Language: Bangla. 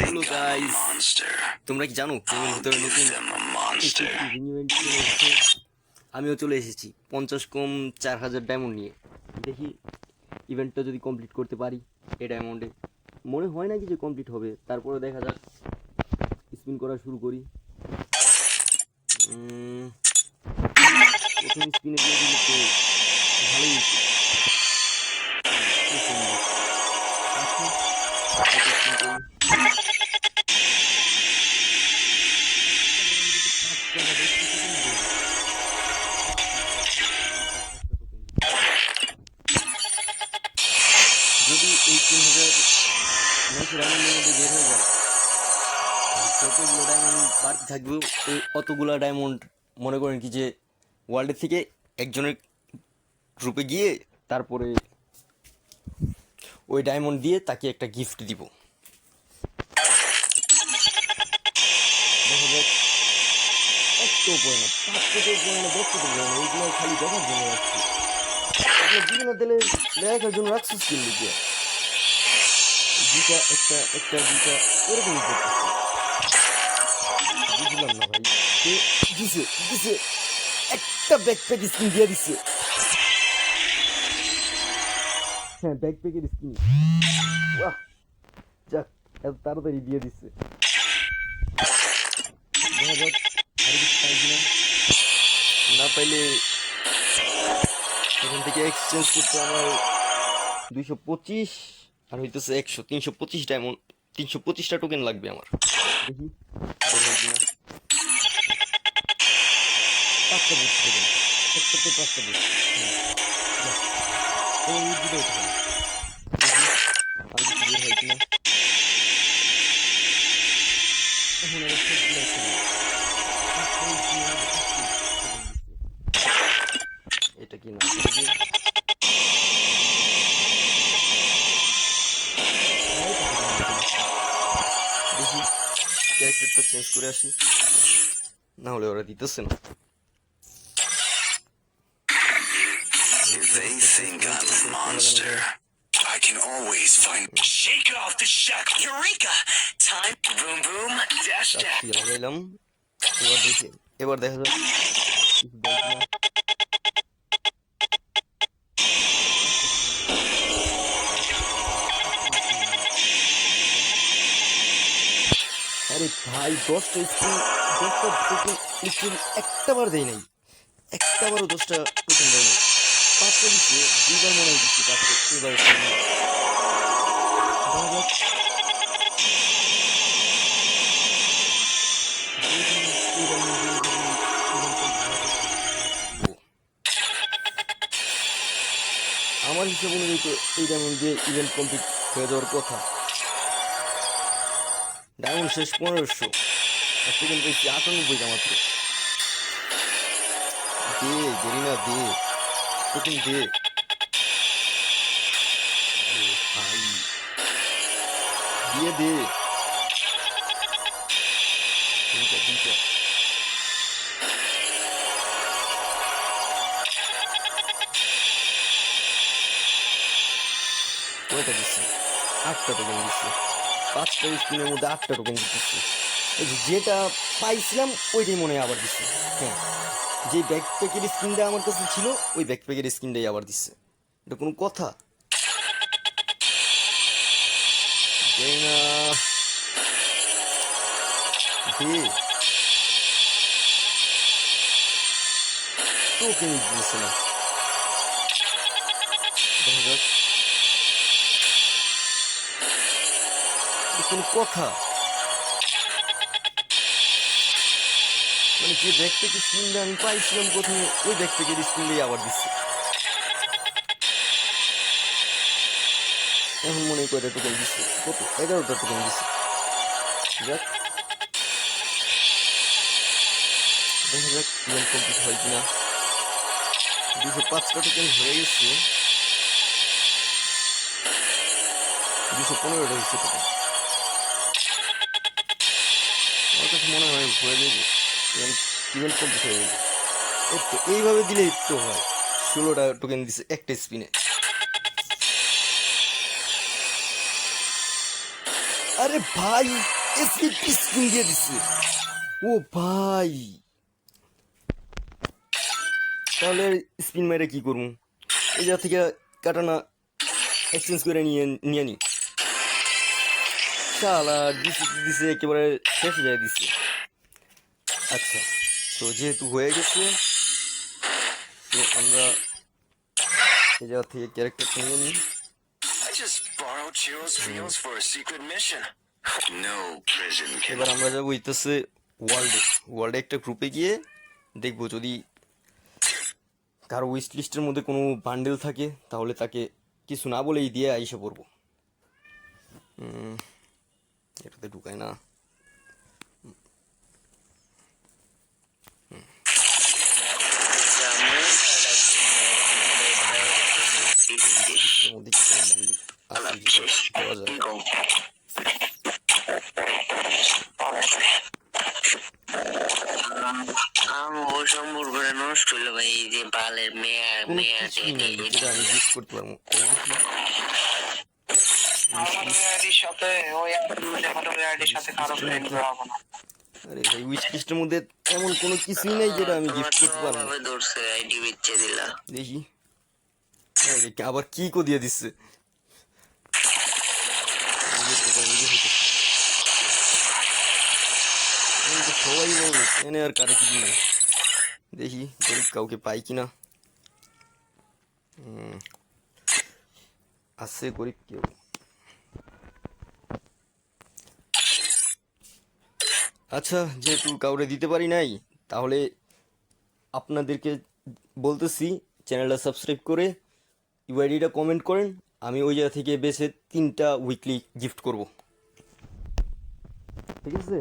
a গাইস তোমরা কি জানো গেমের ভিতরে নতুন আমিও চলে এসেছি। পঞ্চাশ কম চার হাজার ডায়মন্ড নিয়ে। দেখি ইভেন্টটা যদি কমপ্লিট করতে পারি এই ডায়মন্ডে মনে হয় না কি যে কমপ্লিট হবে। তারপরে দেখা যাক। স্পিন করা শুরু করি। প্রথম স্পিনে দিয়ে ভালোই যদি এই তিন হাজার নয়শো ডায়মন্ডের মধ্যে বের হয়ে যায় যতগুলো ডায়মন্ড বাড়তে থাকবে ওই অতগুলো ডায়মন্ড মনে করেন কি যে ওয়ার্ল্ডের থেকে একজনের গ্রুপে গিয়ে তারপরে ওই ডায়মন্ড দিয়ে তাকে একটা গিফট দিব। দেখা যাক। এত না পাঁচ উপরে না দশ উপরে ওইগুলো খালি দেখার জন্য রাখছি আপনার বিভিন্ন তেলে দেখার জন্য রাখছিস কিন্তু দিয়ে দুইটা, একটা একটা, দুইটা এরকম করতেছে। বুঝলাম না ভাই, কে দিছে দিছে। একটা ব্যাকপ্যাক স্কিন দিয়ে দিছে। হ্যাঁ ব্যাকপ্যাকের স্কিন বাহ, যাক, এত তাড়াতাড়ি দিয়ে দিচ্ছে দেখা যাক না পাইলে থেকে এক্সচেঞ্জ করতে আমার দুইশো পঁচিশ আর হইতেছে একশো, তিনশো পঁচিশ ডায়মন্ড তিনশো পঁচিশটা টোকেন লাগবে আমার। হয়। পাঁচটা বুঝতে পাঁচটা বুট ক্যারেক্টারটা চেঞ্জ করে আসি না হলে ওরা দিতেছে না They think I'm a monster. I can always find. Shake off the shackle. Eureka! Time. Boom boom. Dash dash. এবার দেখি এবার দেখা যাক ভাই, দশটা স্ক্রিন দশটা একটা বার দেয় নাই। একটা বারও দশটা টোকেন দেয় নাই। পাঁচটা দিচ্ছে দুইবার মনে হয় দিচ্ছে পাঁচটা যাক। আমার হিসাব অনুযায়ী তো এই ডায়মন্ড দিয়ে ইভেন্ট কমপ্লিট হয়ে যাওয়ার কথা। ডায়মন্ড শেষ পনেরোশো আর সেকেন্ড পেয়েছি মাত্র দে গেরিনা দে দে দিয়ে দে দিচ্ছে আটটা টোকেন দিচ্ছে পাঁচটা স্পিনের মধ্যে আটটা টোকেন দিচ্ছে যেটা পাইছিলাম, ওইটাই মনে হয় আবার দিচ্ছে হ্যাঁ যে ব্যাকপ্যাকের স্ক্রিনটা আমার কাছে ছিল, ওই ব্যাকপ্যাকের স্ক্রিনটাই আবার দিচ্ছে এটা কোনো কথা? টোকেন দিচ্ছে না কোনো কথা। মানে থেকে স্ক্রিনটা আমি পাইছিলাম ওই থেকে স্ক্রিনটাই আবার দিচ্ছে। এখন মনে কত? এগারোটা দেখা যাক কমপ্লিট হয় কিনা। দুশো পাঁচটা টোকেন হয়ে গেছে। দুশো পনেরোটা হচ্ছে টোকেন মনে হয় হয়ে যাবে। ইভেন্ট কমপ্লিট হয়ে তো, এইভাবে দিলে তো হয়। ষোলোটা টোকেন দিছে একটা স্পিনে আরে ভাই এসপি স্কিন দিয়ে দিচ্ছে ও ভাই। তাহলে স্পিন মেরে কি করব? এই যা থেকে কাটানা এক্সচেঞ্জ করে নিয়ে নিয়ে নি। শালা দিছে দিছে একেবারে শেষ হয়ে দিচ্ছে আচ্ছা তো যেহেতু হয়ে গেছে তো আমরা এই জায়গা থেকে ক্যারেক্টারটা নিয়ে নিই এবার আমরা যাব ইতিহাসে ওয়ার্ল্ডে। ওয়ার্ল্ডে একটা গ্রুপে গিয়ে দেখব যদি কারও উইশ লিস্টের মধ্যে কোনো বান্ডেল থাকে তাহলে তাকে কিছু না বলেই দিয়ে আইসে পড়ব। উম, এটাতে ঢুকায় না। নষ্ট হইল ভাই এই যে বালের মেয়া মেয়া আমি করতে পারব এই দেখি। আইডির সাথে ওই আইডির সাথে কারও ফ্রেন্ড করাবো না আরে ভাই উইশ লিস্টের মধ্যে এমন কোনো কিছুই নেই যেটা আমি গিফট করতে পারব আইডি বেচে দিলা। দেখি। আবার কি কো দিয়ে দিচ্ছে? সবাই বলবে এনে আর কারে কি দেখি গরিব কাউকে পাই কিনা। হুম। আছে গরিব কেউ। আচ্ছা যেহেতু কাউরে দিতে পারি নাই, তাহলে আপনাদেরকে বলতেছি, চ্যানেলটা সাবস্ক্রাইব করে ইউআইডিটা কমেন্ট করেন, আমি ওই জায়গা থেকে বেছে তিনটা উইকলি গিফট করব। ঠিক আছে?